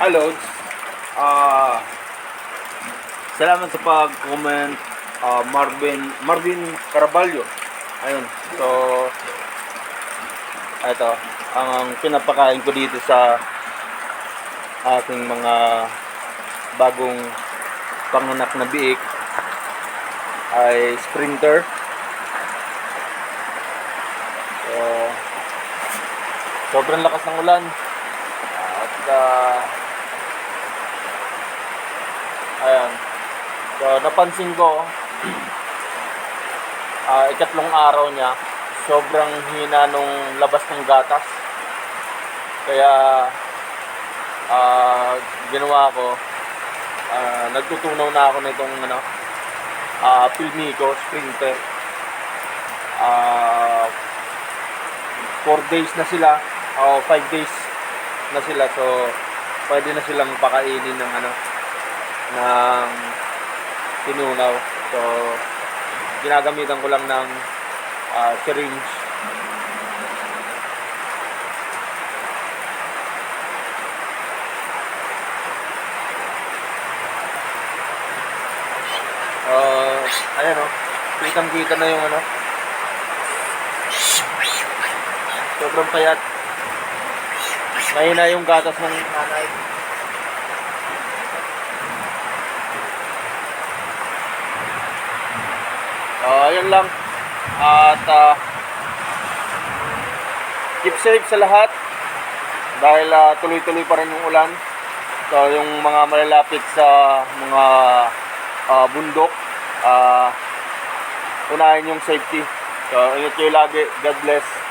Hello. Ah salamat sa pag-comment ah, Marvin Marvin Caraballo. Ayun. So ito ang pinapakain ko dito sa aking mga bagong panganak na biik ay sprinter. So, sobrang lakas ng ulan. At uh, ayan. So, napansin ko ah, ikatlong araw niya sobrang hina nung labas ng gatas. Kaya ah, ginawa ko ah, nagtutunaw na ako nitong ano ah Pilmico Sprinter. Ah 4 days na sila o 5 days na sila so pwede na silang pakainin ng ano ng tinunaw so ginagamitan ko lang ng ah, syringe Uh, ayan o. Kitang kita na yung ano. Sobrang payat. Mahina yung gatas ng nanay. Uh, ayun lang. At ah, keep safe sa lahat. Dahil ah, tuloy-tuloy pa rin yung ulan. So yung mga malalapit sa mga ah, bundok, ah, unahin yung safety. So ingat kayo lagi. God bless.